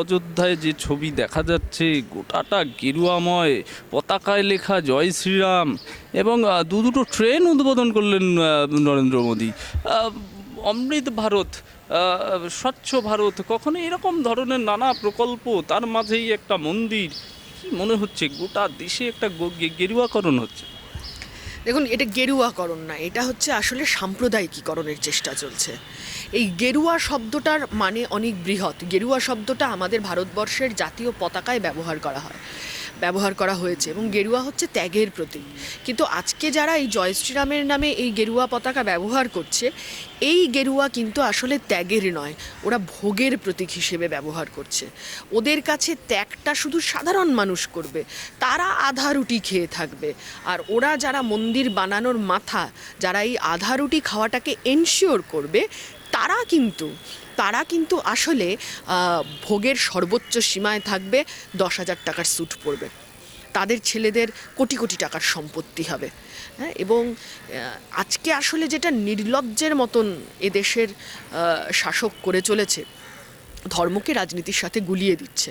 অযোধ্যায় যে ছবি দেখা যাচ্ছে, গোটাটা গেরুয়াময়। পতাকায় লেখা জয় শ্রীরাম। এবং দু দুটো ট্রেন উদ্বোধন করলেন নরেন্দ্র মোদী। অমৃত ভারত স্বচ্ছ ভারত, কখনো এরকম ধরনের নানা প্রকল্প, তার মাঝেই একটা মন্দির। কি মনে হচ্ছে, গোটা দেশে একটা গেরুয়াকরণ হচ্ছে? দেখুন, এটা গেরুয়াকরণ না, এটা হচ্ছে আসলে সাম্প্রদায়িকীকরণের চেষ্টা চলছে। এই গেরুয়া শব্দটার মানে অনেক বৃহৎ। গেরুয়া শব্দটা আমাদের ভারতবর্ষের জাতীয় পতাকায় ব্যবহার করা হয়। ব্যবহার করা হয়েছে এবং গেরুয়া হচ্ছে ত্যাগের প্রতীক। কিন্তু আজকে যারা এই জয় শ্রীরামের নামে এই গেরুয়া পতাকা ব্যবহার করছে, এই গেরুয়া কিন্তু আসলে ত্যাগের নয়, ওরা ভোগের প্রতীক হিসেবে ব্যবহার করছে। ওদের কাছে ত্যাগটা শুধু সাধারণ মানুষ করবে, তারা আধা রুটি খেয়ে থাকবে। আর ওরা যারা মন্দির বানানোর মাথা, যারা এই আধা রুটি খাওয়াটাকে এনশিওর করবে, তারা কিন্তু তারা কিন্তু আসলে ভোগের সর্বোচ্চ সীমায় থাকবে, দশ হাজার টাকার স্যুট পরবে। তাদের ছেলেদের কোটি কোটি টাকার সম্পত্তি হবে। হ্যাঁ এবং আজকে আসলে যেটা নির্লজ্জের মতন এদেশের শাসক করে চলেছে, ধর্মকে রাজনীতির সাথে গুলিয়ে দিচ্ছে।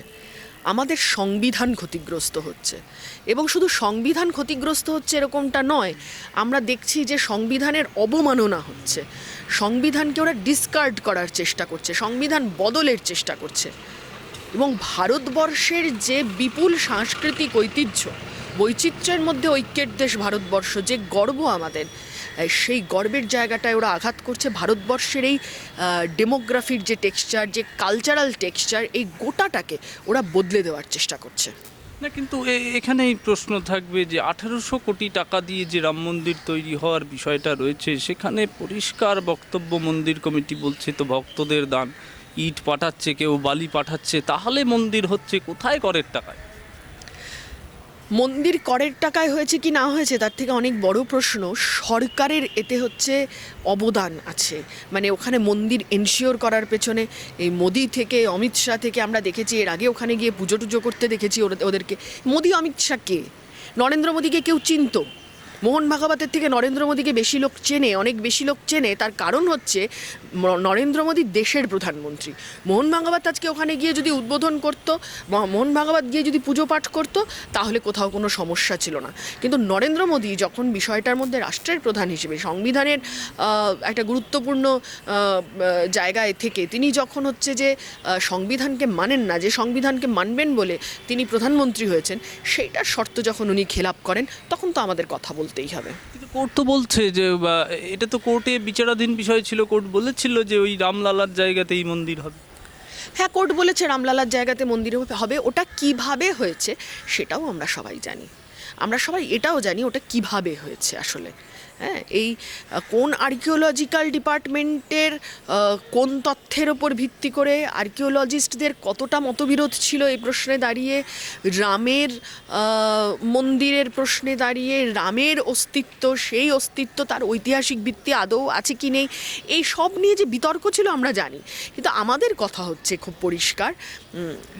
আমাদের সংবিধান ক্ষতিগ্রস্ত হচ্ছে। এবং শুধু সংবিধান ক্ষতিগ্রস্ত হচ্ছে এরকমটা নয়, আমরা দেখছি যে সংবিধানের অবমাননা হচ্ছে। সংবিধানকে ওরা ডিসকার্ড করার চেষ্টা করছে, সংবিধান বদলের চেষ্টা করছে। এবং ভারতবর্ষের যে বিপুল সাংস্কৃতিক ঐতিহ্য বৈচিত্র্যের মধ্যে ঐক্যের দেশ ভারতবর্ষ যে গর্ব আমাদের। সেই গর্বের জায়গাটায় ওরা আঘাত করছে। ভারতবর্ষের এই ডেমোগ্রাফির যে টেক্সচার যে কালচারাল টেক্সচার এই গোটাটাকে ওরা বদলে দেওয়ার চেষ্টা করছে। না, কিন্তু এখানেই প্রশ্ন থাকবে যে আঠারোশো কোটি টাকা দিয়ে যে রাম মন্দির তৈরি হওয়ার বিষয়টা রয়েছে, সেখানে পরিষ্কার বক্তব্য মন্দির কমিটি বলছে, তো ভক্তদের দান। ইট পাঠাচ্ছে, কেউ বালি পাঠাচ্ছে। তাহলে মন্দির হচ্ছে কোথায় করের টাকায়? মন্দির করের টাকায় হয়েছে কি না হয়েছে, তার থেকে অনেক বড় প্রশ্ন, সরকারের এতে হচ্ছে অবদান আছে। মানে ওখানে মন্দির এনশিওর করার পেছনে এই মোদি থেকে, অমিত শাহ থেকে আমরা দেখেছি, এর আগে ওখানে গিয়ে পুজো টুজো করতে দেখেছি ওদেরকে। মোদি, অমিত শাহ কে? নরেন্দ্র মোদীকে কেউ চিনতো? মোহন ভাগবতের থেকে নরেন্দ্র মোদীকে বেশি লোক চেনে, অনেক বেশি লোক চেনে, তার কারণ হচ্ছে নরেন্দ্র মোদী দেশের প্রধানমন্ত্রী। মোহন ভাগবত আজকে ওখানে গিয়ে যদি উদ্বোধন করতো মোহন ভাগবত গিয়ে যদি পুজো পাঠ করতো, তাহলে কোথাও কোনো সমস্যা ছিল না। কিন্তু নরেন্দ্র মোদী যখন বিষয়টার মধ্যে রাষ্ট্রের প্রধান হিসেবে, সংবিধানের একটা গুরুত্বপূর্ণ জায়গায় থেকে, তিনি যখন হচ্ছে যে সংবিধানকে মানেন না, যে সংবিধানকে মানবেন বলে তিনি প্রধানমন্ত্রী হয়েছেন সেইটার শর্ত যখন উনি খেলাপ করেন, তখন তো আমাদের কথা বলতেই হবে। কিন্তু কোর্ট তো বলছে যে এটা তো কোর্টে বিচারাধীন বিষয় ছিল কোর্ট বলেছিল যে ওই রামলালার জায়গাতে এই মন্দির হবে। হ্যাঁ কোর্ট বলেছে রামলালার জায়গাতে মন্দির হবে ওটা কীভাবে হয়েছে সেটাও আমরা সবাই জানি। আমরা সবাই এটাও জানি ওটা কীভাবে হয়েছে আসলে। হ্যাঁ এই কোন আর্কিওলজিক্যাল ডিপার্টমেন্টের কোন তথ্যের ওপর ভিত্তি করে আর্কিওলজিস্টদের কতটা মতবিরোধ ছিল এই প্রশ্নে দাঁড়িয়ে, রামের মন্দিরের প্রশ্নে দাঁড়িয়ে, রামের অস্তিত্ব, সেই অস্তিত্ব, তার ঐতিহাসিক ভিত্তি আদৌ আছে কি নেই, এই সব নিয়ে যে বিতর্ক ছিল আমরা জানি। কিন্তু আমাদের কথা হচ্ছে খুব পরিষ্কার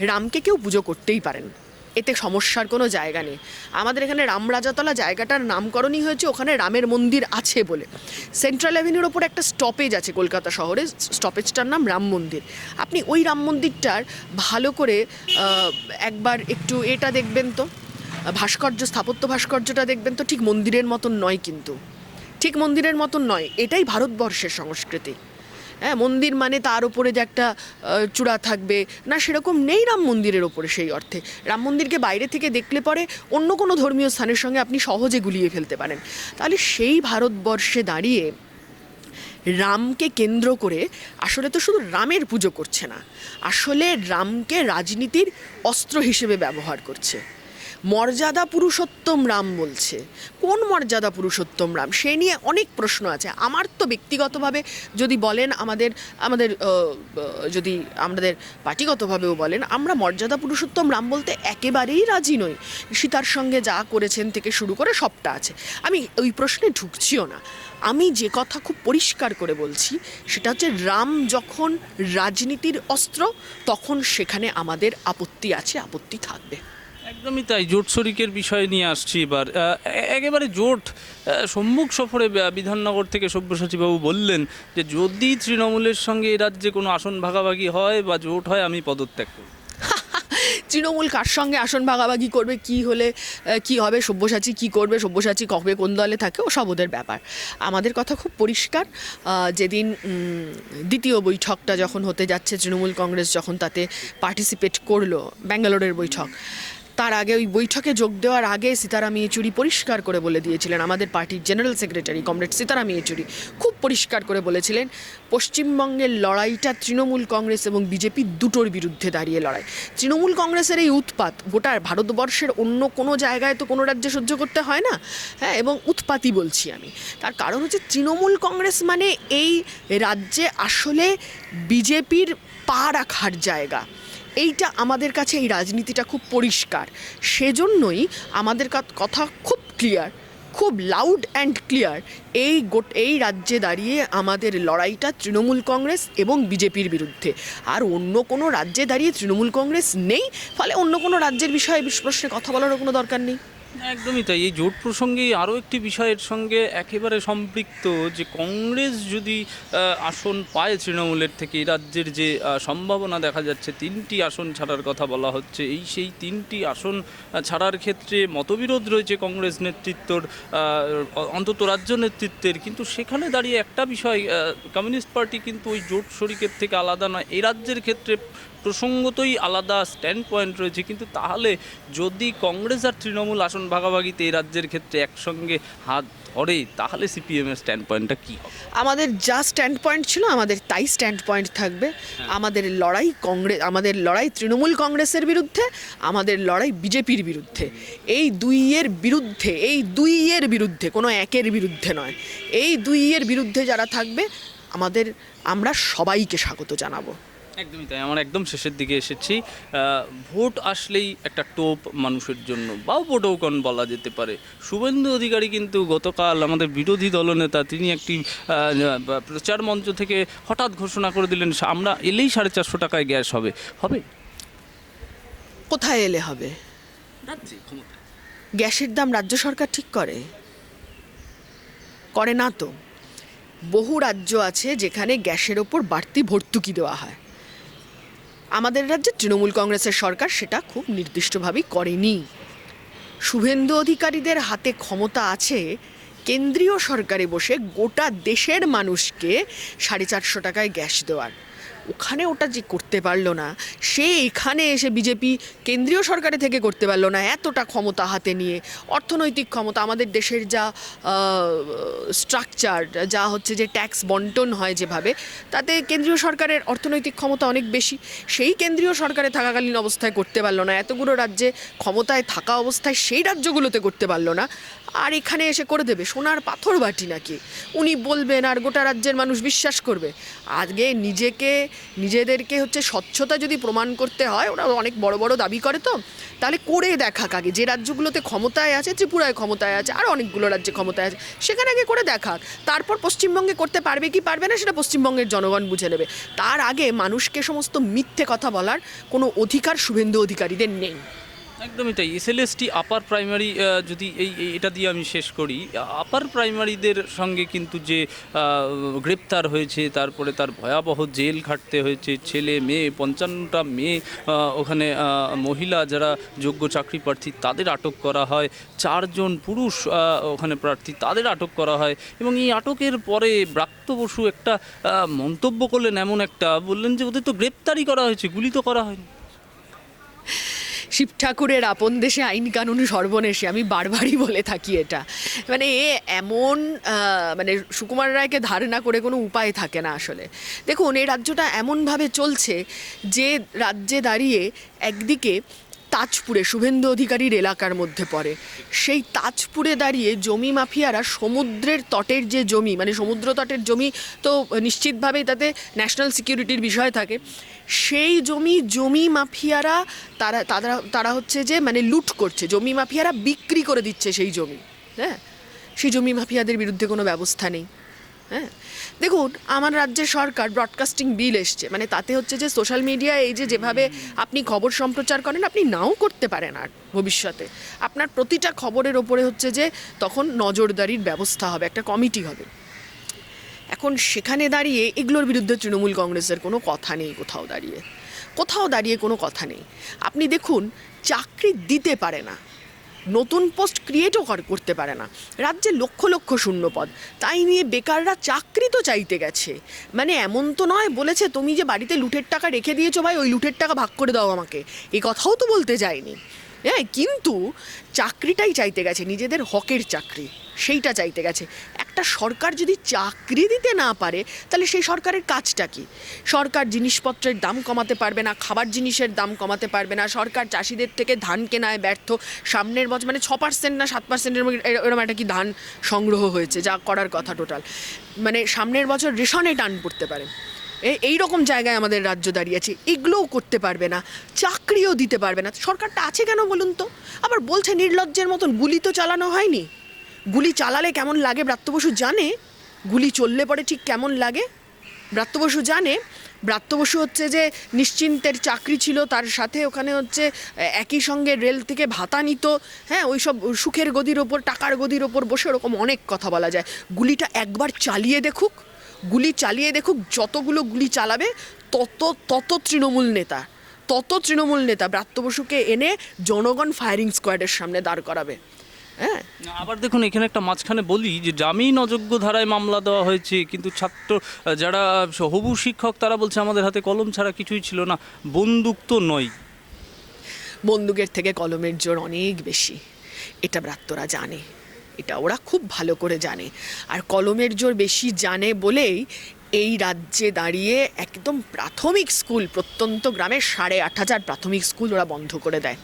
রামকে কেউ পুজো করতেই পারেন। এতে সমস্যার কোনো জায়গা নেই। আমাদের এখানে রামরাজাতলা জায়গাটার নামকরণই হয়েছে, ওখানে রামের মন্দির আছে বলে। সেন্ট্রাল অ্যাভিনিউর ওপর একটা স্টপেজ আছে কলকাতা শহরে স্টপেজটার নাম রাম মন্দির। আপনি ওই রাম মন্দিরটার ভালো করে একবার একটু এটা দেখবেন তো। ভাস্কর্য, স্থাপত্য ভাস্কর্যটা দেখবেন তো, ঠিক মন্দিরের মতন নয় কিন্তু। ঠিক মন্দিরের মতন নয়, এটাই ভারতবর্ষের সংস্কৃতি। হ্যাঁ মন্দির মানে তার উপরে যে একটা চূড়া থাকবে। না, সেরকম নেই রাম মন্দিরের ওপরে সেই অর্থে। রাম মন্দিরকে বাইরে থেকে দেখলে পরে অন্য কোনো ধর্মীয় স্থানের সঙ্গে আপনি সহজে গুলিয়ে ফেলতে পারেন। তাহলে সেই ভারতবর্ষে দাঁড়িয়ে রামকে কেন্দ্র করে আসলে তো শুধু রামের পুজো করছে না, আসলে রামকে রাজনীতির অস্ত্র হিসেবে ব্যবহার করছে। মর্যাদা পুরুষোত্তম রাম বলছে। কোন মর্যাদা পুরুষোত্তম রাম? সে নিয়ে অনেক প্রশ্ন আছে। আমার তো ব্যক্তিগতভাবে যদি বলেন আমাদের আমাদের যদি আমাদের পার্টিগতভাবেও বলেন, আমরা মর্যাদা পুরুষোত্তম রাম বলতে একেবারেই রাজি নই। সীতার সঙ্গে যা করেছেন থেকে শুরু করে সবটা আছে। আমি ওই প্রশ্নে ঢুকছিও না। আমি যে কথা খুব পরিষ্কার করে বলছি, সেটা হচ্ছে রাম যখন রাজনীতির অস্ত্র, তখন সেখানে আমাদের আপত্তি আছে, আপত্তি থাকবে। একদমই তাই, জোট শরিকের বিষয় নিয়ে আসছি এবার। একেবারে জোট সম্মুখ সফরে বিধাননগর থেকে সব্যসাচীবাবু বললেন যে যদি তৃণমূলের সঙ্গে এ রাজ্যে কোনো আসন ভাগাভাগি হয় বা জোট হয়, আমি পদত্যাগ করব। তৃণমূল কার সঙ্গে আসন ভাগাভাগি করবে, কি হলে কি হবে, সব্যসাচী কি করবে, সব্যসাচী কবে কোন দলে থাকে, ও সব ওদের ব্যাপার। আমাদের কথা খুব পরিষ্কার যেদিন দ্বিতীয় বৈঠকটা যখন হতে যাচ্ছে, তৃণমূল কংগ্রেস যখন তাতে পার্টিসিপেট করল, ব্যাঙ্গালোরের বৈঠক তার আগে ওই বৈঠকে যোগ দেওয়ার আগে সীতারাম ইয়েচুরি পরিষ্কার করে বলে দিয়েছিলেন। আমাদের পার্টির general secretary comrade Sitaram Yechury খুব পরিষ্কার করে বলেছিলেন, পশ্চিমবঙ্গের লড়াইটা তৃণমূল কংগ্রেস এবং বিজেপি দুটোর বিরুদ্ধে দাঁড়িয়ে লড়াই। তৃণমূল কংগ্রেসের এই উৎপাত গোটা ভারতবর্ষের অন্য কোনো জায়গায় তো কোনো রাজ্যে সহ্য করতে হয় না। হ্যাঁ এবং উৎপাতই বলছি আমি। তার কারণ হচ্ছে তৃণমূল কংগ্রেস মানে এই রাজ্যে আসলে বিজেপির পা রাখার জায়গা। এইটা আমাদের কাছে এই রাজনীতিটা খুব পরিষ্কার। সেজন্যই আমাদের কথা খুব ক্লিয়ার খুব লাউড অ্যান্ড ক্লিয়ার এই গোট এই রাজ্যে দাঁড়িয়ে আমাদের লড়াইটা তৃণমূল কংগ্রেস এবং বিজেপির বিরুদ্ধে। আর অন্য কোনো রাজ্যে দাঁড়িয়ে তৃণমূল কংগ্রেস নেই, ফলে অন্য কোনো রাজ্যের বিষয়ে প্রশ্নে কথা বলারও কোনো দরকার নেই। একদমই তাই। এই জোট প্রসঙ্গে আরও একটি বিষয়ের সঙ্গে একেবারে সম্পৃক্ত যে কংগ্রেস যদি আসন পায় তৃণমূলের থেকে, এই রাজ্যের যে সম্ভাবনা দেখা যাচ্ছে, তিনটি আসন ছাড়ার কথা বলা হচ্ছে। এই সেই তিনটি আসন ছাড়ার ক্ষেত্রে মতবিরোধ রয়েছে কংগ্রেস নেতৃত্বর অন্তত রাজ্য নেতৃত্বের। কিন্তু সেখানে দাঁড়িয়ে একটা বিষয় কমিউনিস্ট পার্টি কিন্তু ওই জোট শরিকের থেকে আলাদা নয়। এই রাজ্যের ক্ষেত্রে প্রসঙ্গতই আলাদা স্ট্যান্ড পয়েন্ট রয়েছে। কিন্তু তাহলে যদি কংগ্রেস আর তৃণমূল আসন ভাগাভাগিতে এই রাজ্যের ক্ষেত্রে একসঙ্গে হাত ধরে তাহলে সিপিএমের স্ট্যান্ড পয়েন্টটা কী আমাদের যা স্ট্যান্ড পয়েন্ট ছিল আমাদের তাই স্ট্যান্ড পয়েন্ট থাকবে। আমাদের লড়াই কংগ্রেস আমাদের লড়াই তৃণমূল কংগ্রেসের বিরুদ্ধে আমাদের লড়াই বিজেপির বিরুদ্ধে। এই দুইয়ের বিরুদ্ধে এই দুইয়ের বিরুদ্ধে কোনো একের বিরুদ্ধে নয়। এই দুইয়ের বিরুদ্ধে যারা থাকবে আমাদের আমরা সবাইকে স্বাগত জানাব। একদমই তাই। আমার একদম শেষের দিকে এসেছি। ভোট আসলেই একটা টোপ মানুষের জন্য বা ভোটৌকন বলা যেতে পারে। শুভেন্দু অধিকারী কিন্তু গতকাল আমাদের বিরোধী দলনেতা তিনি একটি প্রচার মঞ্চ থেকে হঠাৎ ঘোষণা করে দিলেন আমরা এলেই সাড়ে চারশো টাকায় গ্যাস হবে। হবে? কোথায় এলে হবে? গ্যাসের দাম রাজ্য সরকার ঠিক করে? করে না তো। বহু রাজ্য আছে যেখানে গ্যাসের ওপর বাড়তি ভর্তুকি দেওয়া হয়। আমাদের রাজ্যে তৃণমূল কংগ্রেসের সরকার সেটা খুব নির্দিষ্টভাবেই করেনি। শুভেন্দু অধিকারীদের হাতে ক্ষমতা আছে, কেন্দ্রীয় সরকারে বসে গোটা দেশের মানুষকে সাড়ে চারশো টাকায় গ্যাস দেওয়ার। ওখানে ওটা যে করতে পারল না, সে এখানে এসে বিজেপি কেন্দ্রীয় সরকারে থেকে করতে পারল না এতটা ক্ষমতা হাতে নিয়ে। অর্থনৈতিক ক্ষমতা, আমাদের দেশের যা স্ট্রাকচার যা হচ্ছে যে ট্যাক্স বন্টন হয় যেভাবে, তাতে কেন্দ্রীয় সরকারের অর্থনৈতিক ক্ষমতা অনেক বেশি। সেই কেন্দ্রীয় সরকারে থাকাকালীন অবস্থায় করতে পারল না, এতগুলো রাজ্যে ক্ষমতায় থাকা অবস্থায় সেই রাজ্যগুলোতে করতে পারল না। আর এখানে এসে করে দেবে, সোনার পাথর বাটি নাকি? উনি বলবেন, আর গোটা রাজ্যের মানুষ বিশ্বাস করবে। আজকে নিজেকে, নিজেদেরকে হচ্ছে স্বচ্ছতা যদি প্রমাণ করতে হয়, ওরা অনেক বড় বড় দাবি করে তো। তাহলে করে দেখাক আগে যে রাজ্যগুলোতে ক্ষমতায় আছে, ত্রিপুরায় ক্ষমতায় আছে, আর অনেকগুলো রাজ্যে ক্ষমতায় আছে, সেখানে আগে করে দেখাক। তারপর পশ্চিমবঙ্গে করতে পারবে কি পারবে না, সেটা পশ্চিমবঙ্গের জনগণ বুঝে নেবে। তার আগে মানুষকে সমস্ত মিথ্যে কথা বলার কোনো অধিকার শুভেন্দু অধিকারীদের নেই। একদমই তাই। এসএলএসটি আপার প্রাইমারি যদি এই এটা দিয়ে আমি শেষ করি আপার প্রাইমারিদের সঙ্গে কিন্তু যে গ্রেপ্তার হয়েছে, তারপরে তার ভয়াবহ জেল খাটতে হয়েছে, ছেলে, মেয়ে, পঞ্চান্নটা মেয়ে ওখানে মহিলা যারা যোগ্য চাকরি প্রার্থী, তাদের আটক করা হয়। চারজন পুরুষ ওখানে প্রার্থী, তাদের আটক করা হয়। এবং এই আটকের পরে ব্রাত্য বসু একটা মন্তব্য করলেন এমন একটা, বললেন যে, ওদের তো গ্রেপ্তারই করা হয়েছে, গুলি তো করা হয়নি। শিব ঠাকুরের আপন দেশে আইন কানুন সর্বনেশে, আমি বারবারই বলে থাকি এটা। মানে এ এমন মানে সুকুমার রায়কে ধারণা করে কোনো উপায় থাকে না আসলে। দেখুন এই রাজ্যটা এমনভাবে চলছে যে রাজ্যে দাঁড়িয়ে একদিকে তাজপুরে শুভেন্দু অধিকারীর এলাকার মধ্যে পড়ে। সেই তাজপুরে দাঁড়িয়ে জমি মাফিয়ারা সমুদ্রের তটের যে জমি মানে সমুদ্র তটের জমি তো নিশ্চিতভাবেই তাতে ন্যাশনাল সিকিউরিটির বিষয় থাকে, সেই জমি জমি মাফিয়ারা তারা তারা তারা হচ্ছে যে মানে লুট করছে, জমি মাফিয়ারা বিক্রি করে দিচ্ছে সেই জমি হ্যাঁ? সেই জমি মাফিয়াদের বিরুদ্ধে কোনো ব্যবস্থা নেই হ্যাঁ? দেখুন, আমার রাজ্যের সরকার ব্রডকাস্টিং বিল এসছে। মানে তাতে হচ্ছে যে সোশ্যাল মিডিয়া এই যে যেভাবে আপনি খবর সম্প্রচার করেন, আপনি নাও করতে পারেন আর ভবিষ্যতে। আপনার প্রতিটা খবরের ওপরে হচ্ছে যে তখন নজরদারির ব্যবস্থা হবে, একটা কমিটি হবে। এখন সেখানে দাঁড়িয়ে এগুলোর বিরুদ্ধে তৃণমূল কংগ্রেসের কোনো কথা নেই কোথাও দাঁড়িয়ে। কোথাও দাঁড়িয়ে কোনো কথা নেই। আপনি দেখুন, চাকরি দিতে পারে না। নতুন পোস্ট ক্রিয়েটও করতে পারে না। রাজ্যে লক্ষ লক্ষ শূন্য পদ তাই নিয়ে বেকাররা চাকরি তো চাইতে গেছে। মানে এমন তো নয়, বলেছে তুমি যে বাড়িতে লুটের টাকা রেখে দিয়েছ ভাই, ওই লুটের টাকা ভাগ করে দাও আমাকে। এ কথাও তো বলতে যায়নি। হ্যাঁ কিন্তু চাকরিটাই চাইতে গেছে, নিজেদের হকের চাকরি, সেইটা চাইতে গেছে। একটা সরকার যদি চাকরি দিতে না পারে, তাহলে সেই সরকারের কাজটা কি? সরকার জিনিসপত্রের দাম কমাতে পারবে না, খাবার জিনিসের দাম কমাতে পারবে না, সরকার চাষিদের থেকে ধান কেনায় ব্যর্থ, সামনের বছর মানে ছ পার্সেন্ট না সাত পার্সেন্টের এরকম একটা কি ধান সংগ্রহ হয়েছে, যা করার কথা টোটাল মানে সামনের বছর রেশনে টান পড়তে পারে। এই রকম জায়গায় আমাদের রাজ্য দাঁড়িয়ে আছে, এগুলোও করতে পারবে না, চাকরিও দিতে পারবে না। সরকারটা আছে কেন বলুন তো? আবার বলছে নির্লজ্জের মতন, গুলি তো চালানো হয়নি। গুলি চালালে কেমন লাগে? ব্রাত্য বসু জানে। গুলি চললে পরে ঠিক কেমন লাগে? ব্রাত্য বসু জানে। ব্রাত্য বসু হচ্ছে যে, নিশ্চিন্তের চাকরি ছিল, তার সাথে ওখানে হচ্ছে একই সঙ্গে রেল থেকে ভাতা নিত। হ্যাঁ ওই সব সুখের গদির ওপর, টাকার গদির ওপর বসে ওরকম অনেক কথা বলা যায়। গুলিটা একবার চালিয়ে দেখুক। গুলি চালিয়ে দেখুক যতগুলো গুলি চালাবে তত তত তৃণমূল নেতা তত তৃণমূল নেতা ব্রাত্য বসুকে এনে জনগণ ফায়ারিং স্কোয়াডের সামনে দাঁড় করাবে। হ্যাঁ? আবার দেখুন এখানে একটা মাঝখানে বলি যে জামিন অযোগ্য ধারায় মামলা দেওয়া হয়েছে কিন্তু ছাত্র যারা হবু শিক্ষক তারা বলছে আমাদের হাতে কলম ছাড়া কিছুই ছিল না বন্দুক তো নয়। বন্দুকের থেকে কলমের জোর অনেক বেশি এটা ব্রাত্যরা জানে। এটা ওরা খুব ভালো করে জানে। আর কলমের জোর বেশি জানে বলেই এই রাজ্যে দাঁড়িয়ে একদম প্রাথমিক স্কুল, প্রত্যন্ত গ্রামে সাড়ে আট হাজার প্রাথমিক স্কুল ওরা বন্ধ করে দেয়।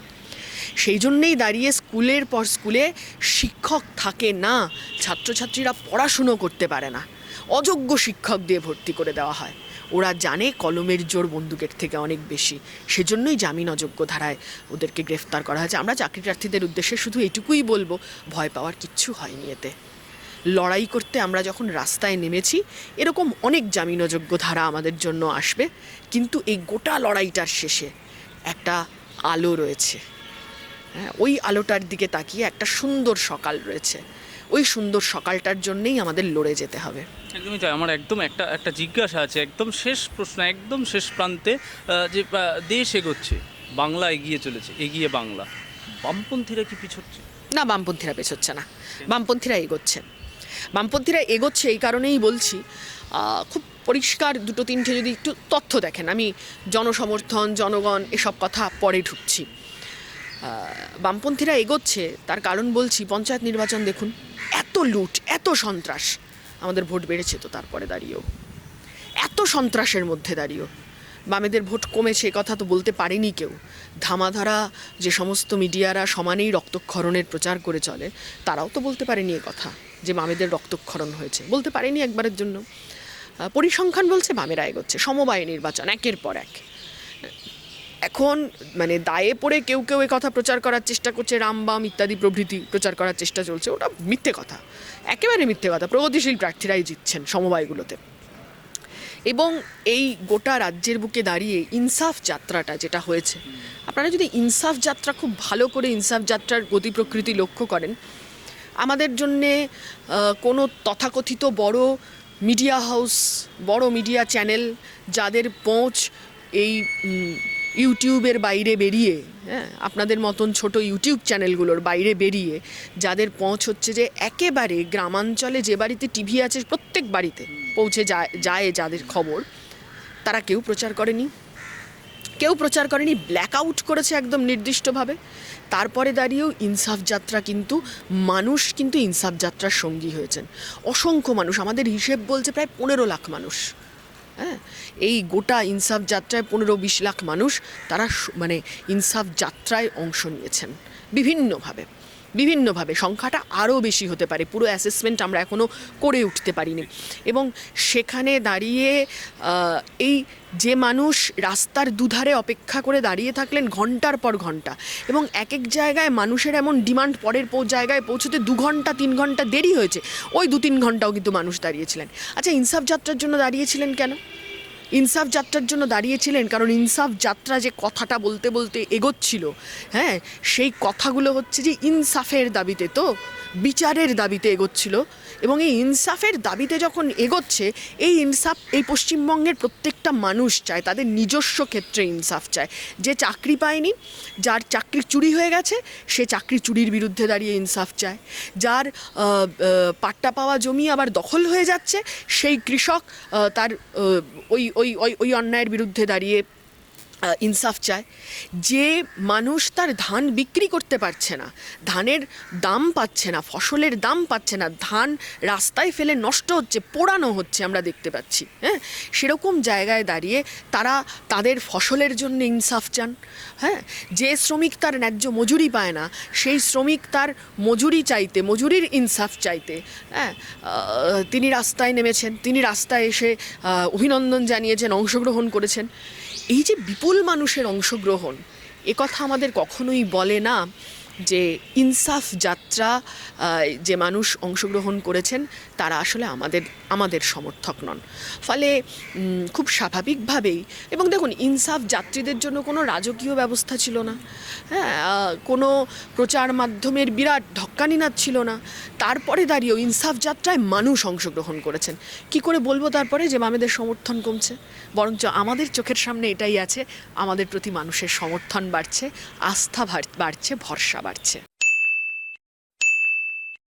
সেই জন্যেই দাঁড়িয়ে স্কুলের পর স্কুলে শিক্ষক থাকে না, ছাত্রছাত্রীরা পড়াশুনো করতে পারে না। অযোগ্য শিক্ষক দিয়ে ভর্তি করে দেওয়া হয়। ওরা জানে কলমের জোর বন্দুকের থেকে অনেক বেশি। সেজন্যই জামিন অযোগ্য ধারায় ওদেরকে গ্রেফতার করা হয়েছে। আমরা চাকরি প্রার্থীদের উদ্দেশ্যে শুধু এটুকুই বলব, ভয় পাওয়ার কিচ্ছু হয়নি এতে। লড়াই করতে আমরা যখন রাস্তায় নেমেছি, এরকম অনেক জামিন অযোগ্য ধারা আমাদের জন্য আসবে, কিন্তু এই গোটা লড়াইটার শেষে একটা আলো রয়েছে। হ্যাঁ ওই আলোটার দিকে তাকিয়ে একটা সুন্দর সকাল রয়েছে। ওই সুন্দর সকালটার জন্যেই আমাদের লড়ে যেতে হবে। একদমই তাই। আমার একদম একটা একটা জিজ্ঞাসা আছে একদম শেষ প্রশ্ন একদম শেষ প্রান্তে যে দেশ এগোচ্ছে বাংলা এগিয়ে চলেছে এগিয়ে বাংলা। বামপন্থীরা কি পিছোচ্ছে? না বামপন্থীরা পেছোচ্ছে না। বামপন্থীরা এগোচ্ছে। বামপন্থীরা এগোচ্ছে এই কারণেই বলছি খুব পরিষ্কার দুটো তিনটে যদি একটু তথ্য দেখেন। আমি জনসমর্থন জনগণ এসব কথা পরে ঢুকছি। বামপন্থীরা এগোচ্ছে, তার কারণ বলছি, পঞ্চায়েত নির্বাচন দেখুন, এত লুট, এত সন্ত্রাস। আমাদের ভোট বেড়েছে তো তারপরে দাঁড়িয়েও। এত সন্ত্রাসের মধ্যে দাঁড়িয়েও। বামেদের ভোট কমেছে, এ কথা তো বলতে পারেনি কেউ। ধামাধারা যে সমস্ত মিডিয়ারা সমানেই রক্তক্ষরণের প্রচার করে চলে, তারাও তো বলতে পারেনি এ কথা, যে বামেদের রক্তক্ষরণ হয়েছে। বলতে পারেনি একবারের জন্য। পরিসংখ্যান বলছে বামেরা এগোচ্ছে, সমবায় নির্বাচন, একের পর এক। এখন মানে দায়ে পড়ে কেউ কেউ কথা প্রচার করার চেষ্টা করছে রামবাম ইত্যাদি প্রভৃতি প্রচার করার চেষ্টা চলছে, ওটা মিথ্যে কথা। একেবারে মিথ্যে কথা, প্রগতিশীল প্রার্থীরাই জিতছেন সমবায়গুলোতে। এবং এই গোটা রাজ্যের বুকে দাঁড়িয়ে ইনসাফ যাত্রাটা যেটা হয়েছে, আপনারা যদি ইনসাফ যাত্রা খুব ভালো করে ইনসাফ যাত্রার গতি প্রকৃতি লক্ষ্য করেন, আমাদের জন্যে কোনো তথাকথিত বড় মিডিয়া হাউস, বড় মিডিয়া চ্যানেল, যাদের পৌঁছ এই ইউটিউবের বাইরে বেরিয়ে হ্যাঁ আপনাদের মতন ছোট ইউটিউব চ্যানেলগুলোর বাইরে বেরিয়ে যাদের পৌঁছ হচ্ছে যে একেবারে গ্রামাঞ্চলে যে বাড়িতে টিভি আছে প্রত্যেক বাড়িতে পৌঁছে যায় যায় যাদের খবর, তারা কেউ প্রচার করেনি। কেউ প্রচার করেনি ব্ল্যাক আউট করেছে একদম নির্দিষ্টভাবে। তারপরে দাঁড়িয়েও ইনসাফ যাত্রা কিন্তু, মানুষ কিন্তু ইনসাফ যাত্রার সঙ্গী হয়েছেন। অসংখ্য মানুষ, আমাদের হিসেব বলছে প্রায় পনেরো লাখ মানুষ। হ্যাঁ? এই গোটা ইনসাফ যাত্রায় পনেরো বিশ লাখ মানুষ তারা মানে ইনসাফ যাত্রায় অংশ নিয়েছেন, বিভিন্নভাবে। বিভিন্নভাবে সংখ্যাটা আরও বেশি হতে পারে। পুরো অ্যাসেসমেন্ট আমরা এখনও করে উঠতে পারিনি। এবং সেখানে দাঁড়িয়ে এই যে মানুষ রাস্তার দুধারে অপেক্ষা করে দাঁড়িয়ে থাকলেন ঘণ্টার পর ঘণ্টা এবং এক এক জায়গায় মানুষের এমন ডিমান্ড পরের জায়গায় পৌঁছতে দু ঘণ্টা, তিন ঘণ্টা দেরি হয়েছে, ওই দু তিন ঘন্টাও কিন্তু মানুষ দাঁড়িয়েছিলেন। আচ্ছা ইনসাফ যাত্রার জন্য দাঁড়িয়েছিলেন কেন? ইনসাফ যাত্রার জন্য দাঁড়িয়েছিলেন, কারণ ইনসাফ যাত্রা যে কথাটা বলতে বলতে এগোচ্ছিল হ্যাঁ সেই কথাগুলো হচ্ছে যে ইনসাফের দাবিতে তো বিচারের দাবিতে এগোচ্ছিল এবং এই ইনসাফের দাবিতে যখন এগোচ্ছে, এই ইনসাফ এই পশ্চিমবঙ্গের প্রত্যেকটা মানুষ চায়, তাদের নিজস্ব ক্ষেত্রে ইনসাফ চায়। যে চাকরি পায়নি, যার চাকরি চুরি হয়ে গেছে, সে চাকরি চুরির বিরুদ্ধে দাঁড়িয়ে ইনসাফ চায়। যার পাট্টা পাওয়া জমি আবার দখল হয়ে যাচ্ছে, সেই কৃষক তার ওই ওই ওই অন্যায়ের বিরুদ্ধে দাঁড়িয়ে ইনসাফ চায়, যে মানুষ তার ধান বিক্রি করতে পারছে না, ধানের দাম পাচ্ছে না, ফসলের দাম পাচ্ছে না, ধান রাস্তায় ফেলে নষ্ট হচ্ছে, পোড়ানো হচ্ছে আমরা দেখতে পাচ্ছি হ্যাঁ? সেরকম জায়গায় দাঁড়িয়ে তারা তাদের ফসলের জন্য ইনসাফ চান হ্যাঁ? যে শ্রমিক তার ন্যায্য মজুরি পায় না, সেই শ্রমিক তার মজুরি চাইতে, মজুরির ইনসাফ চাইতে হ্যাঁ? তিনি রাস্তায় নেমেছেন, তিনি রাস্তায় এসে অভিনন্দন জানিয়েছেন, অংশগ্রহণ করেছেন। এই যে বিপুল মানুষের অংশগ্রহণ কথা আমাদের কখনোই বলে না। যে ইনসাফ যাত্রা যে মানুষ অংশগ্রহণ করেছেন, তারা আসলে আমাদের আমাদের সমর্থক নন। ফলে খুব স্বাভাবিকভাবেই, এবং দেখুন, ইনসাফ যাত্রীদের জন্য কোনো রাজকীয় ব্যবস্থা ছিল না। হ্যাঁ কোনো প্রচার মাধ্যমের বিরাট ঢক্কানিনাদ ছিল না। তারপরে দাঁড়িয়েও ইনসাফ যাত্রায় মানুষ অংশগ্রহণ করেছেন। কি করে বলব তারপরে যে বামেদের সমর্থন কমছে? বরঞ্চ আমাদের চোখের সামনে এটাই আছে, আমাদের প্রতি মানুষের সমর্থন বাড়ছে, আস্থা বাড়ছে, ভরসা বাড়ছে